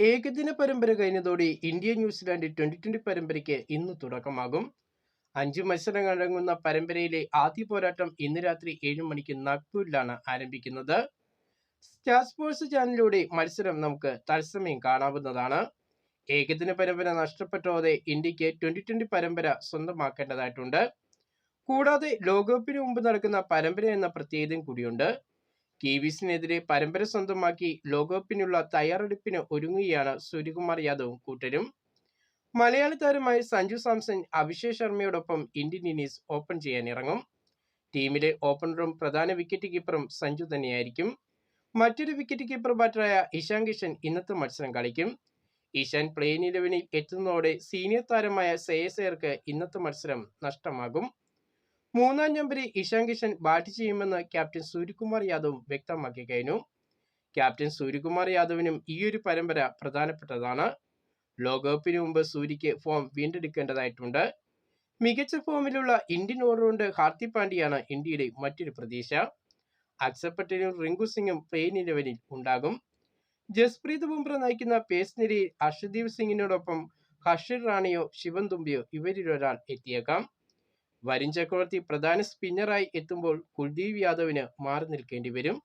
ഏകദിന പരമ്പര കഴിഞ്ഞതോടെ ഇന്ത്യ ന്യൂസിലാൻഡ് ട്വന്റി ട്വന്റി പരമ്പരയ്ക്ക് ഇന്ന് തുടക്കമാകും. അഞ്ച് മത്സരങ്ങൾ അടങ്ങുന്ന പരമ്പരയിലെ ആദ്യ പോരാട്ടം ഇന്ന് രാത്രി ഏഴ് മണിക്ക് നാഗ്പൂരിലാണ് ആരംഭിക്കുന്നത്. സ്റ്റാർ സ്പോർട്സ് ചാനലിലൂടെ മത്സരം നമുക്ക് തത്സമയം കാണാവുന്നതാണ്. ഏകദിന പരമ്പര നഷ്ടപ്പെട്ടതോടെ ഇന്ത്യയ്ക്ക് ട്വന്റി ട്വന്റി പരമ്പര സ്വന്തമാക്കേണ്ടതായിട്ടുണ്ട്. കൂടാതെ ലോകകപ്പിന് മുമ്പ് നടക്കുന്ന പരമ്പര എന്ന പ്രത്യേകതയും കൂടിയുണ്ട്. കിവീസിനെതിരെ പരമ്പര സ്വന്തമാക്കി ലോകകപ്പിനുള്ള തയ്യാറെടുപ്പിന് ഒരുങ്ങുകയാണ് സൂര്യകുമാർ യാദവും കൂട്ടരും. മലയാളി താരമായ സഞ്ജു സാംസൺ അഭിഷേക് ശർമ്മയോടൊപ്പം ഇന്ത്യൻ ഇന്നീസ് ഓപ്പൺ ചെയ്യാൻ ഇറങ്ങും. ടീമിലെ ഓപ്പണറും പ്രധാന വിക്കറ്റ് കീപ്പറും സഞ്ജു തന്നെയായിരിക്കും. മറ്റൊരു വിക്കറ്റ് കീപ്പർ ബാറ്ററായ ഇഷാൻ കിഷൻ ഇന്നത്തെ മത്സരം കളിക്കും. ഇഷാൻ പ്ലെയിൻ ഇലവനിൽ എത്തുന്നതോടെ സീനിയർ താരമായ ശ്രേയസേർക്ക് ഇന്നത്തെ മത്സരം നഷ്ടമാകും. മൂന്നാം നമ്പറിൽ ഇഷാൻ കിഷൻ ബാറ്റ് ചെയ്യുമെന്ന് ക്യാപ്റ്റൻ സൂര്യകുമാർ യാദവ് വ്യക്തമാക്കി കഴിഞ്ഞു. ക്യാപ്റ്റൻ സൂര്യകുമാർ യാദവിനും ഒരു പരമ്പര പ്രധാനപ്പെട്ടതാണ്. ലോകകപ്പിന് മുമ്പ് സൂര്യക്ക് ഫോം വീണ്ടെടുക്കേണ്ടതായിട്ടുണ്ട്. മികച്ച ഫോമിലുള്ള ഇന്ത്യൻ ഓൾറൗണ്ടർ ഹാർദിക് പാണ്ഡ്യയാണ് ഇന്ത്യയുടെ മറ്റൊരു പ്രതീക്ഷ. അക്സർ പട്ടേലും റിങ്കു സിംഗും പ്ലെയിൻ ഇലവനിൽ ഉണ്ടാകും. ജസ്പ്രീത് ബുംറ നയിക്കുന്ന പേസ് നിരയിൽ അർഷദീപ് സിംഗിനോടൊപ്പം ഹർഷിർ റാണിയോ ശിവൻ തുമ്പിയോ ഇവരിലൊരാൾ എത്തിയേക്കാം. വരുൺ ചക്രവർത്തി പ്രധാന സ്പിന്നറായി എത്തുമ്പോൾ കുൽദീപ് യാദവിന് മാറി നിൽക്കേണ്ടി വരും.